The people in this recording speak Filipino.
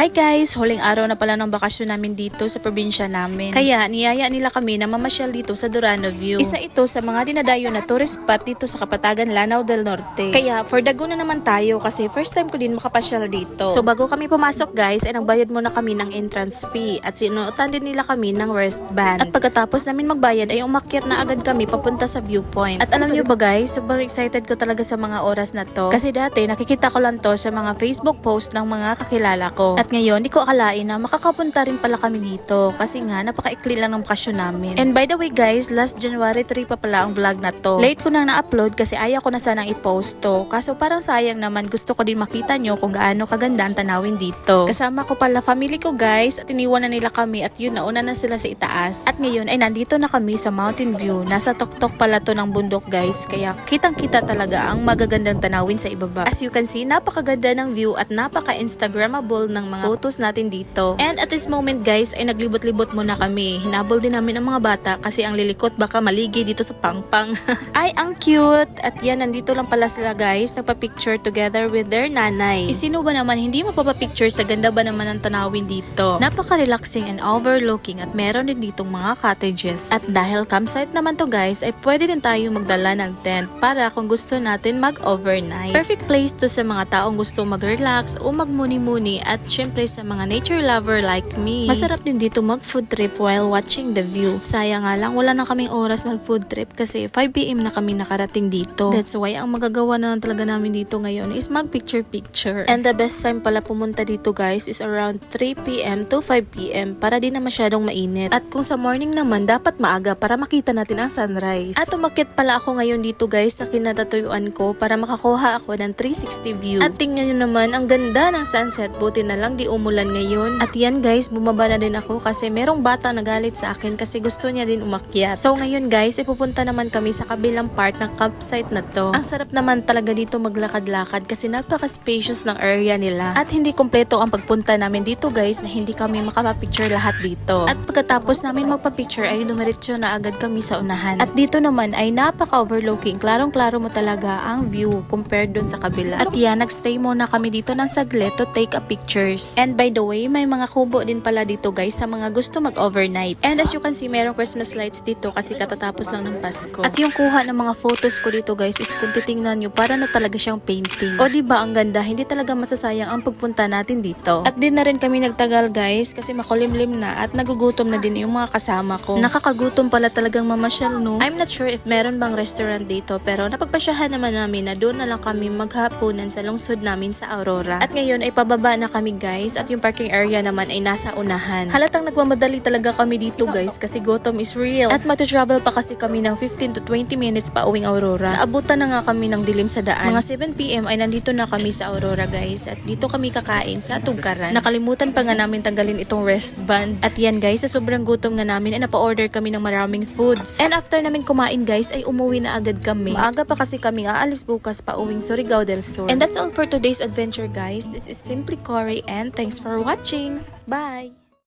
Hi guys! Huling araw na pala ng bakasyon namin dito sa probinsya namin. Kaya niyaya nila kami na mamasyal dito sa Durano View. Isa ito sa mga dinadayo na tourist spot dito sa Kapatagan, Lanao del Norte. Kaya for dago na naman tayo kasi first time ko din makapasyal dito. So bago kami pumasok guys, ay nagbayad muna kami ng entrance fee at sinuotan din nila kami ng wristband. At pagkatapos namin magbayad ay umakyat na agad kami papunta sa viewpoint. At alam nyo ba guys, super excited ko talaga sa mga oras na to. Kasi dati nakikita ko lang to sa mga Facebook post ng mga kakilala ko. At ngayon, di ko akalain na makakapunta rin pala kami dito kasi nga napakaikli lang ng bakasyon namin. And by the way guys, last January 3 pa pala ang vlog na to. Late ko nang na-upload kasi ayaw ko na sanang i-post to. Kaso parang sayang naman gusto ko din makita nyo kung gaano kaganda ang tanawin dito. Kasama ko pala family ko guys at iniwan na nila kami at yun nauna na sila sa itaas. At ngayon ay nandito na kami sa Mountain View. Nasa tuktok pala to ng bundok guys kaya kitang kita talaga ang magagandang tanawin sa ibaba. As you can see, napakaganda ng view at napaka-instagrammable ng mga photos natin dito. And at this moment guys ay naglibot-libot muna kami. Hinabol din namin ang mga bata kasi ang lilikot baka maligi dito sa pangpang. ay ang cute! At yan, nandito lang pala sila guys, nagpa-picture together with their nanay. Eh, sino ba naman hindi mapapapicture sa ganda ba naman ng tanawin dito? Napaka-relaxing and overlooking at meron din ditong mga cottages. At dahil campsite naman to guys, ay pwede din tayo magdala ng tent para kung gusto natin mag-overnight. Perfect place to sa mga taong gusto mag-relax o magmuni-muni at syempre sa mga nature lover like me. Masarap din dito mag-food trip while watching the view. Sayang nga lang, wala na kaming oras mag-food trip kasi 5pm na kami nakarating dito. That's why ang magagawa na lang talaga namin dito ngayon is mag-picture-picture. And the best time pala pumunta dito guys is around 3pm to 5pm para di na masyadong mainit. At kung sa morning naman, dapat maaga para makita natin ang sunrise. At umakit pala ako ngayon dito guys sa kinatatuyuan ko para makakuha ako ng 360 view. At tingnan nyo naman, ang ganda ng sunset. Buti na lang di umulan ngayon. At yan guys, bumaba na din ako kasi merong bata nagalit sa akin kasi gusto niya din umakyat. So ngayon guys, ipupunta naman kami sa kabilang part ng campsite na to. Ang sarap naman talaga dito maglakad-lakad kasi napaka-spacious ng area nila. At hindi kompleto ang pagpunta namin dito guys na hindi kami makapapicture lahat dito. At pagkatapos namin magpa-picture ay dumiretso na agad kami sa unahan. At dito naman ay napaka-overlooking. Klarong-klaro mo talaga ang view compared dun sa kabila. At yan, nagstay muna kami dito ng saglit to take a pictures. And by the way, may mga kubo din pala dito guys sa mga gusto mag-overnight. And as you can see, merong Christmas lights dito kasi katatapos lang ng Pasko. At yung kuha ng mga photos ko dito guys is kung titingnan nyo, para na talaga siyang painting. O ba ang ganda, hindi talaga masasayang ang pagpunta natin dito. At din na rin kami nagtagal guys kasi makulimlim na at nagugutom na din yung mga kasama ko. Nakakagutom pala talagang mamasyal no. I'm not sure if meron bang restaurant dito pero napagpasyahan naman namin na doon na lang kami maghapunan sa lungsod namin sa Aurora. At ngayon ay pababa na kami guys at yung parking area naman ay nasa unahan. Halatang nagmamadali talaga kami dito guys kasi gutom is real. At magta-travel pa kasi kami ng 15 to 20 minutes pa uwing Aurora. Naabutan na nga kami ng dilim sa daan. Mga 7pm ay nandito na kami sa Aurora guys at dito kami kakain sa Tugkaran. Nakalimutan pa nga namin tanggalin itong wristband. At yan guys, sa sobrang gutom nga namin ay napa-order kami ng maraming foods. And after namin kumain guys ay umuwi na agad kami. Maaga pa kasi kami aalis bukas pa uwing Surigao del Sur. And that's all for today's adventure guys. This is Simply Cory and thanks for watching. Bye!